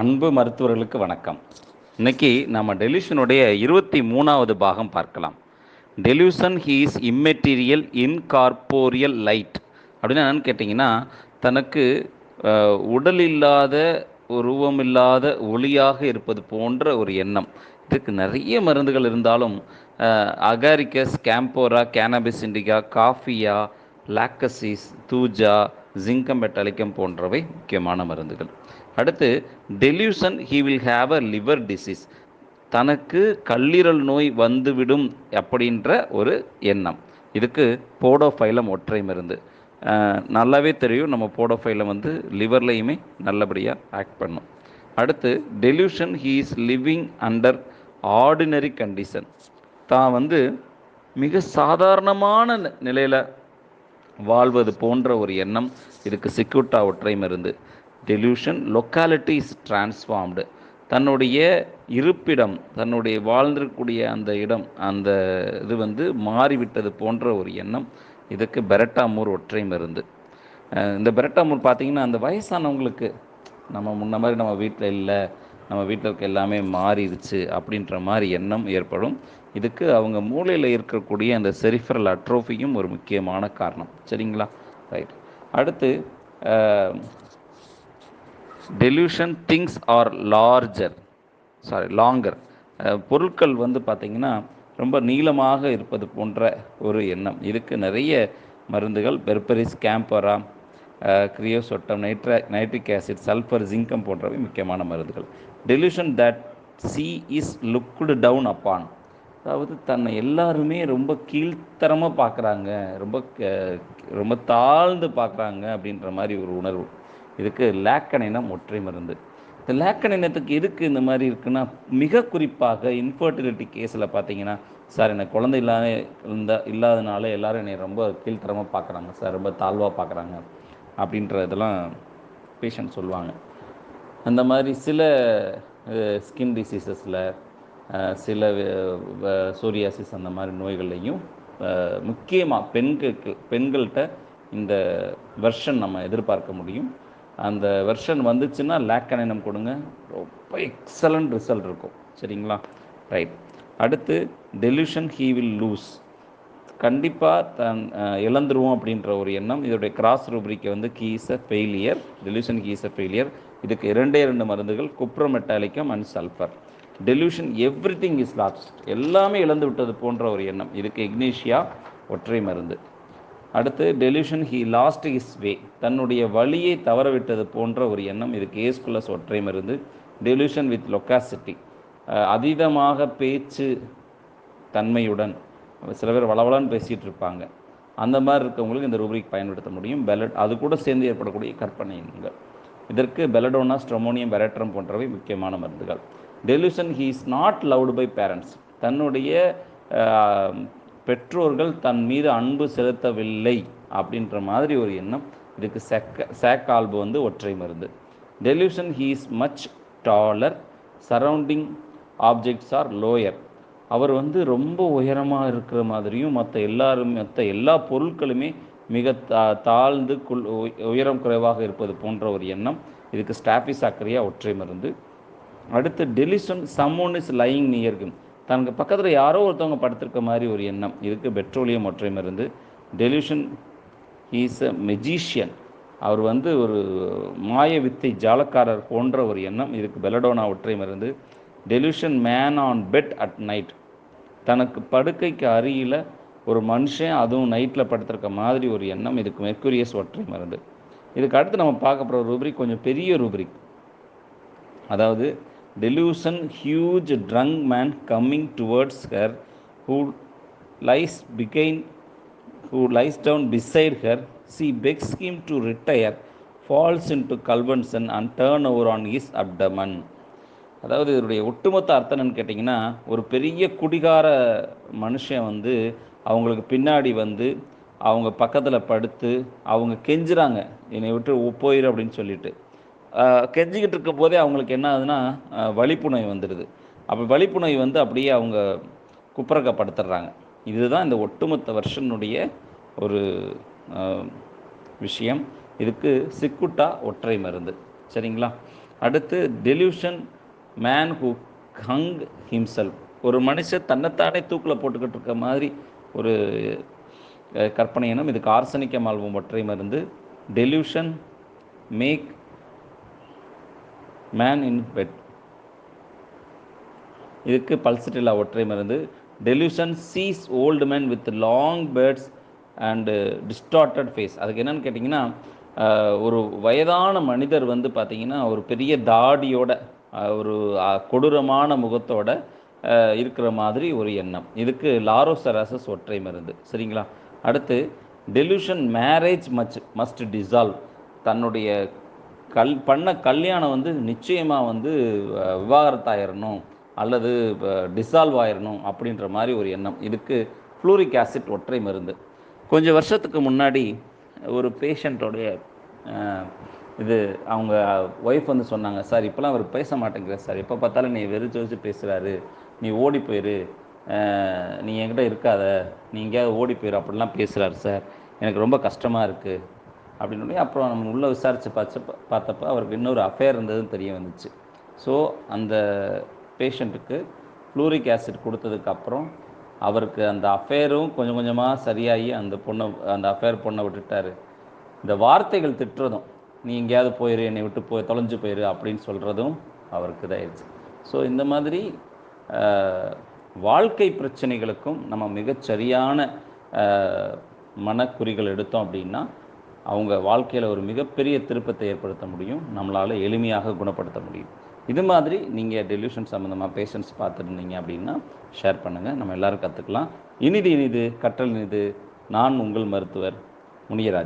அன்பு மருத்துவர்களுக்கு வணக்கம். இன்னைக்கு நம்ம டெலிஷனுடைய இருபத்தி மூணாவது பாகம் பார்க்கலாம். Delusion he's immaterial incorporeal light. அப்படின்னு என்னன்னு கேட்டிங்கன்னா தனக்கு உடல் இல்லாத உருவம் இல்லாத ஒளியாக இருப்பது போன்ற ஒரு எண்ணம். இதுக்கு நிறைய மருந்துகள் இருந்தாலும் அகாரிக்கஸ் கேம்போரா கேனபிஸ் இண்டிகா காஃபியா லாக்கசிஸ் தூஜா ஜிங்கம் பெட்டாலிக்கம் போன்றவை முக்கியமான மருந்துகள். அடுத்து delusion he will have a liver disease தனக்கு கல்லீரல் நோய் வந்துவிடும் அப்படின்ற ஒரு எண்ணம். இதுக்கு போடோஃபைலம் ஒற்றை மருந்து. நல்லாவே தெரியும். நம்ம போடோஃபைலம் வந்து லிவர்லையுமே நல்லபடியாக ஆக்ட் பண்ணும். அடுத்து delusion he is living under ordinary condition தான் வந்து மிக சாதாரணமான நிலையில் வாழ்வது போன்ற ஒரு எண்ணம் இதுக்கு சிக்குட்டா ஒற்றை மருந்து டெலியூஷன் லொக்காலிட்டி இஸ் டிரான்ஸ்ஃபார்ம்டு தன்னுடைய இருப்பிடம் தன்னுடைய வாழ்ந்திருக்கக்கூடிய அந்த இடம் அந்த இது வந்து மாறிவிட்டது போன்ற ஒரு எண்ணம் இதுக்கு பெரட்டாமூர் ஒற்றை மருந்து இந்த பெரட்டாமூர் பார்த்திங்கன்னா அந்த வயசானவங்களுக்கு நம்ம முன்ன மாதிரி நம்ம வீட்டில் இல்லை நம்ம வீட்டில் இருக்க எல்லாமே மாறிடுச்சு அப்படின்ற மாதிரி எண்ணம் ஏற்படும். இதுக்கு அவங்க மூளையில் இருக்கக்கூடிய அந்த செரிஃபரல் அட்ரோஃபியும் ஒரு முக்கியமான காரணம். சரிங்களா? ரைட் அடுத்து delusion things are larger sorry longer பொருட்கள் வந்து பார்த்திங்கன்னா ரொம்ப நீளமாக இருப்பது போன்ற ஒரு எண்ணம். இதுக்கு நிறைய மருந்துகள் பெர்பரிஸ் கேம்பரா கிரியோசொட்டம் நைட்ரா நைட்ரிக் ஆசிட் சல்ஃபர் ஜிங்கம் போன்றவை முக்கியமான மருந்துகள். Delusion that she is looked down upon அதாவது தன்னை எல்லாருமே ரொம்ப கீழ்த்தரமாக பார்க்குறாங்க ரொம்ப ரொம்ப தாழ்ந்து பார்க்குறாங்க அப்படின்ற மாதிரி ஒரு உணர்வு. இதுக்கு லேக்கனினம் ஒற்றை மருந்து. இந்த லேக்கனினத்துக்கு எதுக்கு இந்த மாதிரி இருக்குன்னா மிக குறிப்பாக இன்ஃபர்டிலிட்டி கேஸில் பார்த்தீங்கன்னா சார் எனக்கு குழந்தை இல்லாத இருந்தா இல்லாதனால எல்லாரும் என்னை ரொம்ப கீழ்த்தரமாக பார்க்குறாங்க சார் ரொம்ப தாழ்வாக பார்க்குறாங்க அப்படின்ற இதெல்லாம் பேஷண்ட் சொல்லுவாங்க. அந்த மாதிரி சில ஸ்கின் டிசீசஸில் சில சோரியாசிஸ் அந்த மாதிரி நோய்கள்லையும் முக்கியமாக பெண்களுக்கு பெண்கள்கிட்ட இந்த வெர்ஷன் நம்ம எதிர்பார்க்க முடியும். அந்த வெர்ஷன் வந்துச்சுன்னா லேக்கனினம் கொடுங்க. ரொம்ப எக்ஸலண்ட் ரிசல்ட் இருக்கும். சரிங்களா? ரைட் அடுத்து டெலிஷன் ஹீ வில் லூஸ் கண்டிப்பாக தன் இழந்துருவோம் அப்படின்ற ஒரு எண்ணம். இதோடைய கிராஸ் ரூப்ரிக்கை வந்து he's a failure delusion he's a failure இதுக்கு இரண்டே இரண்டு மருந்துகள் cuprum metallicum and sulphur delusion everything is lost எல்லாமே இழந்து விட்டது போன்ற ஒரு எண்ணம். இதுக்கு இக்னேஷியா ஒற்றை மருந்து. அடுத்து delusion he lost his way தன்னுடைய வழியை தவறவிட்டது போன்ற ஒரு எண்ணம். இதுக்கு ஏஸ்குலஸ் ஒற்றை மருந்து. டெலியூஷன் வித் லொக்காசிட்டி அதீதமாக பேச்சு தன்மையுடன் சில பேர் வளவளன்னு பேசிகிட்டு இருப்பாங்க அந்த மாதிரி இருக்கவங்களுக்கு இந்த ரூபிக் பயன்படுத்த முடியும். பெலட் அது கூட சேர்ந்து ஏற்படக்கூடிய கற்பனைகள். இதற்கு பெலடோனா ஸ்ட்ரமோனியம் பெரட்ரம் போன்றவை முக்கியமான மருந்துகள். Delusion he is not loved by parents தன்னுடைய பெற்றோர்கள் தன் மீது அன்பு செலுத்தவில்லை அப்படின்ற மாதிரி ஒரு எண்ணம். இதுக்கு செக்க சேக் ஆல்பு வந்து ஒற்றை மருந்து. Delusion he is much taller surrounding objects are lower அவர் வந்து ரொம்ப உயரமாக இருக்கிற மாதிரியும் மற்ற எல்லாரும் மற்ற எல்லா பொருட்களுமே மிக தா தாழ்ந்து குள் உய- உயரம் குறைவாக இருப்பது போன்ற ஒரு எண்ணம். இதுக்கு ஸ்டாஃபி சாக்கரியா ஒற்றை மருந்து. அடுத்து டெலிஷன் சம்மோன் இஸ் லையிங் நியர்கும். தனக்கு பக்கத்தில் யாரோ ஒருத்தவங்க படுத்திருக்க மாதிரி ஒரு எண்ணம். இதுக்கு பெட்ரோலியம் ஒற்றை மருந்து. Delusion is a magician. அவர் வந்து ஒரு மாய வித்தை ஜாலக்காரர் போன்ற ஒரு எண்ணம். இதுக்கு பெலடோனா ஒற்றை மருந்து. Delusion man on bed at night. தனக்கு படுக்கைக்கு அருகில் ஒரு மனுஷன் அதுவும் நைட்டில் படுத்திருக்க மாதிரி ஒரு எண்ணம் இதுக்கு மெர்க்குரியஸ் ஒற்றை மருந்து. இதுக்கு அடுத்து நம்ம பார்க்க போகிற ரூபிரிக் கொஞ்சம் பெரிய ரூபிரிக் அதாவது delusion huge drunk man coming towards her who lies பிகைன் who lies down beside her she she begs to retire falls into convulsion and turn over on his abdomen அதாவது இதனுடைய ஒட்டுமொத்த அர்த்தம் என்னன்னு கேட்டிங்கன்னா ஒரு பெரிய குடிகார மனுஷன் வந்து அவங்களுக்கு பின்னாடி வந்து அவங்க பக்கத்தில் படுத்து அவங்க கெஞ்சுறாங்க. என்னை விட்டு உ- போயிரு அப்படின்னு சொல்லிட்டு. கெஞ்சிக்கிட்டு இருக்க போதே அவங்களுக்கு என்ன ஆகுதுன்னா ஆஹ் வலிப்பு நோய் வந்துடுது. அப்போ வலிப்பு நோய் வந்து அப்படியே அவங்க குப்புறக்கப்படுத்துடுறாங்க இதுதான் இந்த ஒட்டுமொத்த வருஷனுடைய ஒரு விஷயம். இதுக்கு சிக்குட்டா ஒற்றை மருந்து. சரிங்களா? அடுத்து delusion man who hung himself ஒரு மனுஷன் தன்னைத்தானே தூக்கில் போட்டுக்கிட்டு இருக்க மாதிரி ஒரு கற்பனை எனும் இதுக்கு ஆர்சனிக்க மால்வம் ஒற்றை மருந்து. Delusion make man in bed இதுக்கு பல்சிட்டிலா ஒற்றை மருந்து. Delusion sees old man with long beards and distorted face அதுக்கு என்னென்னு கேட்டிங்கன்னா ஒரு வயதான மனிதர் வந்து பார்த்திங்கன்னா ஒரு பெரிய தாடியோட ஒரு கொடூரமான முகத்தோட இருக்கிற மாதிரி ஒரு எண்ணம். இதுக்கு லாரோசராசஸ் ஒற்றை மருந்து. சரிங்களா? அடுத்து delusion marriage much must dissolve தன்னுடைய கல் பண்ண கல்யாணம் வந்து நிச்சயமாக வந்து விவாகரத்தாயிடணும் அல்லது டிசால்வ் ஆயிடணும் அப்படின்ற மாதிரி ஒரு எண்ணம். இதுக்கு ஃப்ளூரிக் ஆசிட் ஒற்றை மருந்து. கொஞ்சம் வருஷத்துக்கு முன்னாடி ஒரு பேஷண்ட்டோடைய இது அவங்க ஒய்ஃப் வந்து சொன்னாங்க சார் இப்போலாம் அவர் பேச மாட்டேங்கிறார் சார். எப்போ பார்த்தாலும் நீ வெறிச்சு வச்சு பேசுகிறாரு நீ ஓடி போயிரு. நீ என்கிட்ட இருக்காத. நீ எங்கேயாவது ஓடி போயிரு. அப்படிலாம் பேசுகிறாரு சார். எனக்கு ரொம்ப கஷ்டமாக இருக்குது அப்படின்னு அப்புறம் நம்ம உள்ளே விசாரித்து பார்த்து பார்த்தப்ப அவருக்கு இன்னொரு அஃபேர் இருந்ததுன்னு தெரிய வந்துச்சு. ஸோ அந்த பேஷண்ட்டுக்கு ஃப்ளூரிக் ஆசிட் கொடுத்ததுக்கப்புறம் அவருக்கு அந்த அஃபேரும் கொஞ்சம் கொஞ்சமாக சரியாகி அந்த பொண்ணை அந்த அஃபேர் பொண்ணை விட்டுட்டாரு. இந்த வார்த்தைகள் திட்டுறதும் நீ எங்கேயாவது போயிரு என்னை விட்டு போய் தொலைஞ்சு போயிரு அப்படின்னு சொல்கிறதும் அவருக்கு இதாயிடுச்சு. ஸோ இந்த மாதிரி வாழ்க்கை பிரச்சனைகளுக்கும் நம்ம மிகச்சரியான மனக்குறிகள் எடுத்தோம் அப்படின்னா அவங்க வாழ்க்கையில் ஒரு மிகப்பெரிய திருப்பத்தை ஏற்படுத்த முடியும். நம்மளால் எளிமையாக குணப்படுத்த முடியும். இது மாதிரி நீங்கள் டெலியூஷன் சம்மந்தமாக பேஷண்ட்ஸ் பார்த்துருந்தீங்க அப்படின்னா ஷேர் பண்ணுங்கள் நம்ம எல்லாரும் கற்றுக்கலாம் இனிது இனிது கற்றல் இனிது. நான் உங்கள் மருத்துவர் முனியராஜ்.